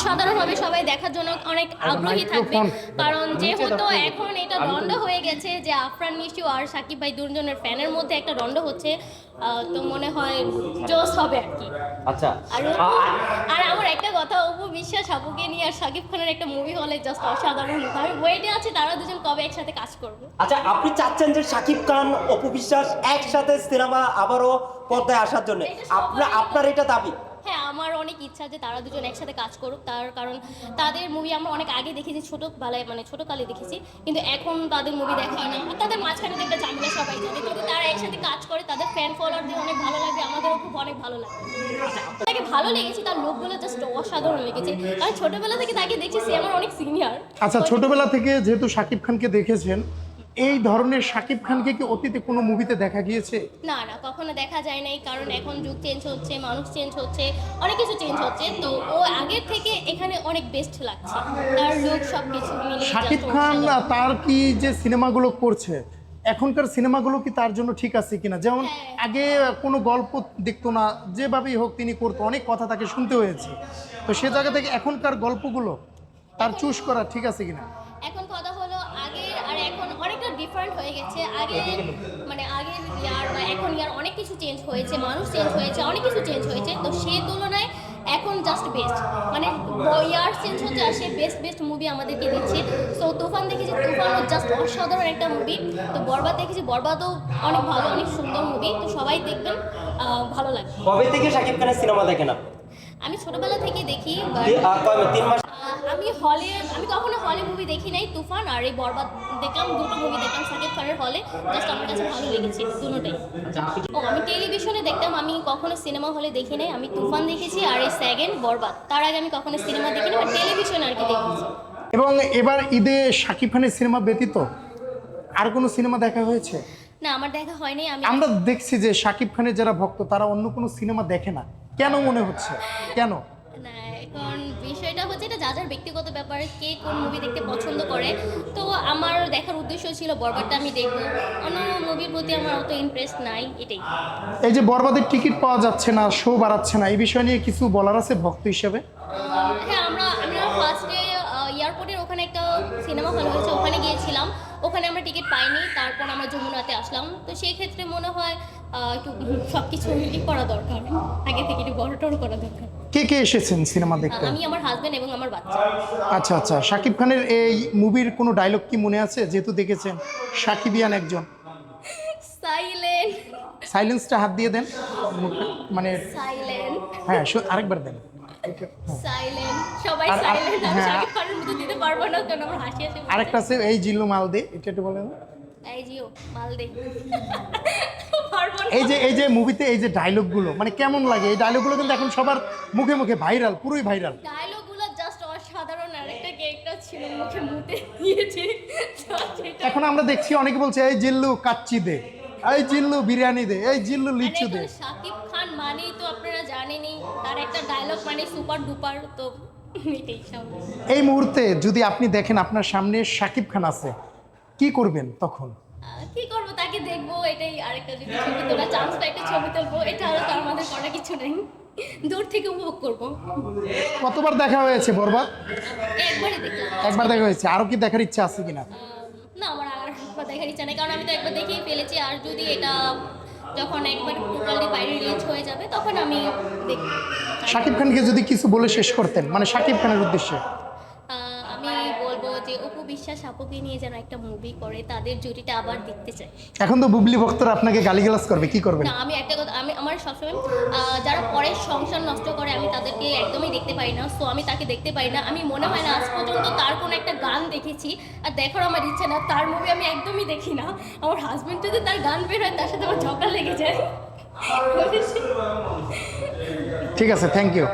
অসাধারণ হবে সবাই দেখার জন্য অনেক আগ্রহী থাকবে। কারণ যেহেতু এখন এটা দ্বন্দ্ব হয়ে গেছে যে আফরান নিশু আর সাকিব ভাই দুজনের ফ্যানের মধ্যে একটা দ্বন্দ্ব হচ্ছে তো মনে হয় জোস হবে আর কি। আচ্ছা। আর আমার একটা কথা অপু বিশ্বাস আপুকে নিয়ে আর সাকিব খানের একটা মুভি হলে জাস্ট অসাধারণ আমি ওয়েটে আছি তারা দুজন কবে একসাথে কাজ করবে? আচ্ছা আপনি চাচ্ছেন যে শাকিব খান অপু বিশ্বাস একসাথে সিনেমা আবারও পর্দায় আসার জন্য? আপনার আপনার এটা দাবি? হ্যাঁ আমার অনেক ইচ্ছা যে তারা দুজন একসাথে কাজ করুক। তার কারণ তাদের মুভি আমরা অনেক আগে দেখেছি ছোটোবেলায় মানে ছোটোকালে দেখেছি। কিন্তু এখন তাদের মুভি দেখা হয় না। তাদের মাঝখানে একটা ঝামেলা সবাই জানে। যদি তারা একসাথে কাজ করে তাদের ফ্যান ফলোয়ারদের অনেক ভালো লাগবে আমাদেরও খুব অনেক ভালো লাগবে তাকে ভালো লেগেছে তার লোকগুলো জাস্ট অসাধারণ লেগেছে। কারণ ছোটোবেলা থেকে তাকে দেখেছি সে আমার অনেক সিনিয়র আচ্ছা ছোটবেলা থেকে যেহেতু শাকিব খানকে দেখেছেন এই ধরনের শাকিব খানকে কি অতীতে কোনো মুভিতে দেখা গিয়েছে? না না কখনো দেখা যায় নাই কারণ এখন যুগ চেঞ্জ হচ্ছে মানুষ চেঞ্জ হচ্ছে অনেক কিছু চেঞ্জ হচ্ছে তো ও আগের থেকে এখানে অনেক বেস্ট লাগছে। তার লুক সব কিছু মিলে শাকিব খান তার কি যে সিনেমাগুলো করছে এখনকার সিনেমাগুলো কি তার জন্য ঠিক আছে কিনা? যেমন হ্যাঁ। আগে কোনো গল্প দেখতো না যেভাবেই হোক তিনি করতো অনেক কথা তাকে শুনতে হয়েছে। তো সে জায়গা থেকে এখনকার গল্পগুলো তার চুজ করা ঠিক আছে কিনা এখন কথা হলো আগে আর এখন অনেকটা ডিফারেন্ট হয়ে গেছে। আগে মানে আগের ইয়ার বা এখন ইয়ার অনেক কিছু চেঞ্জ হয়েছে মানুষ চেঞ্জ হয়েছে অনেক কিছু চেঞ্জ হয়েছে। তো সেই তুলনায় এখন জাস্ট বেস্ট মানে ইয়ার চেঞ্জ হচ্ছে আর সে বেস্ট বেস্ট মুভি আমাদেরকে দিচ্ছে। সো তুফান দেখেছি তুফানও জাস্ট অসাধারণ একটা মুভি তো বরবাদ দেখেছি বরবাদও অনেক ভালো অনেক সুন্দর মুভি তো সবাই দেখবেন ভালো লাগবে। কবে থেকে শাকিব খানের সিনেমা দেখেন? আমি ছোটবেলা থেকে দেখি? তিন মাস আমি হলে আমি কখনো হলে মুভি দেখি নাই তুফান আর এই বরবাদ দেখলাম দুটো মুভি দেখলাম সাকিব খানের হলে জাস্ট আমার কাছে ভালো লেগেছে দুটোটাই। ও আমি টেলিভিশনে দেখতাম আমি কখনো সিনেমা হলে দেখি নাই আমি তুফান দেখেছি আর এই সেকেন্ড বরবাদ। তার আগে আমি কখনো সিনেমা দেখিনি বা টেলিভিশনে আর কি দেখেছি। এবং এবার ঈদে শাকিব খানের সিনেমা ব্যতীত আর কোনো সিনেমা দেখা হয়েছে? না আমার দেখা হয়নি আমি আমরা দেখছি যে শাকিব খানের যারা ভক্ত তারা অন্য কোনো সিনেমা দেখে না। কেন মনে হচ্ছে? কেন? না এখন বিষয়টা হচ্ছে এটা যা যার ব্যক্তিগত ব্যাপার কে কোন মুভি দেখতে পছন্দ করে। তো আমার দেখার উদ্দেশ্য ছিল বরবাদটা আমি দেখব। অন্য মুভির প্রতি আমার অত ইন্টারেস্ট নাই এটাই। এই যে বরবাদের টিকিট পাওয়া যাচ্ছে না শো বাড়াচ্ছে না এই বিষয় নিয়ে কিছু বলার আছে ভক্ত হিসেবে? হ্যাঁ আমরা আমরা ফার্স্টে এয়ারপোর্টের ওখানে একটা সিনেমা হল হয়েছে ওখানে গিয়েছিলাম। ওখানে আমরা টিকিট পাইনি তারপর আমরা যমুনাতে আসলাম। তো সেই ক্ষেত্রে মনে হয় একটু সব কিছু ই করা দরকার। আগে থেকে একটু বড় টড় করা দরকার। কে কে এসেছেন সিনেমা দেখতে? আমি আমার হাজব্যান্ড এবং আমার বাচ্চা। আচ্ছা আচ্ছা শাকিব খানের এই মুভির কোনো ডায়লগ কি মনে আছে? যেহেতু দেখেছেন সাকিবিয়ান একজন। সাইলেন্ট সাইলেন্সটা হাত দিয়ে দেন। মানে সাইলেন্ট হ্যাঁ আরেকবার দেন। সাইলেন্ট সবাই আর- আর- সাইলেন্ট আমি হ্যাঁ। শাকিব খানের মতো দিতে পারব না কারণ আমার হাসি আসে আরেকটা আছে এই জিল্লু মাল দে এটা একটু বলেন। এই যে এই যে মুভিতে এই যে ডায়লগগুলো মানে কেমন লাগে? এই ডায়লগগুলো কিন্তু এখন সবার মুখে মুখে ভাইরাল পুরোই ভাইরাল ডায়লগুলো জাস্ট অসাধারণ আরেকটা ক্যারেক্টার ছিল মুখে মুতে দিয়েছে। এখন আমরা দেখছি অনেকে বলছে এই জিল্লু কাচ্চি দে এই জিল্লু বিরিয়ানি দে এই জিল্লু লিচু দে। শাকিব খান মানেই তো আপনারা জানেনই তার একটা ডায়লগ মানে সুপার ডুপার তো এই মুহূর্তে যদি আপনি দেখেন আপনার সামনে শাকিব খান আছে কি করবেন তখন? কি করব তাকে দেখব এটাই আরেকটা যদি ছবি তোলা চান্স পাই একটা ছবি তুলবো এটা আর তো আমাদের করার কিছু নেই। দূর থেকে উপভোগ করব। কতবার দেখা হয়েছে বরবাদ? একবারই দেখলাম। একবার দেখা হয়েছে। আরও কি দেখার ইচ্ছা আছে কিনা? না আমার আর একবার দেখার ইচ্ছা নেই কারণ আমি তো একবার দেখেই ফেলেছি আর যদি এটা যখন একবার টোটালি বাইরে রিলিজ হয়ে যাবে তখন আমি দেখব। শাকিব খানকে যদি কিছু বলে শেষ করতেন মানে শাকিব খানের উদ্দেশ্যে। বিশ্বাস আপুকে নিয়ে যেন একটা মুভি করে তাদের জুটিটা আবার দেখতে চাই। এখন তো বুবলি ভক্তরা আপনাকে গালিগালাজ করবে কি করবেন? না আমি একটা কথা আমি আমার সবসময় আহ, যারা পরের সংসার নষ্ট করে আমি তাদেরকে একদমই দেখতে পাই না। সো আমি তাকে দেখতে পাই না। আমি মনে হয় না আজ পর্যন্ত তার কোনো একটা গান দেখেছি আর দেখার আমার ইচ্ছে না তার মুভি আমি একদমই দেখি না। আমার হাজবেন্ড যদি তার গান বের হয় তার সাথে আমার ঝগড়া লেগে যায়। ঠিক আছে থ্যাংক ইউ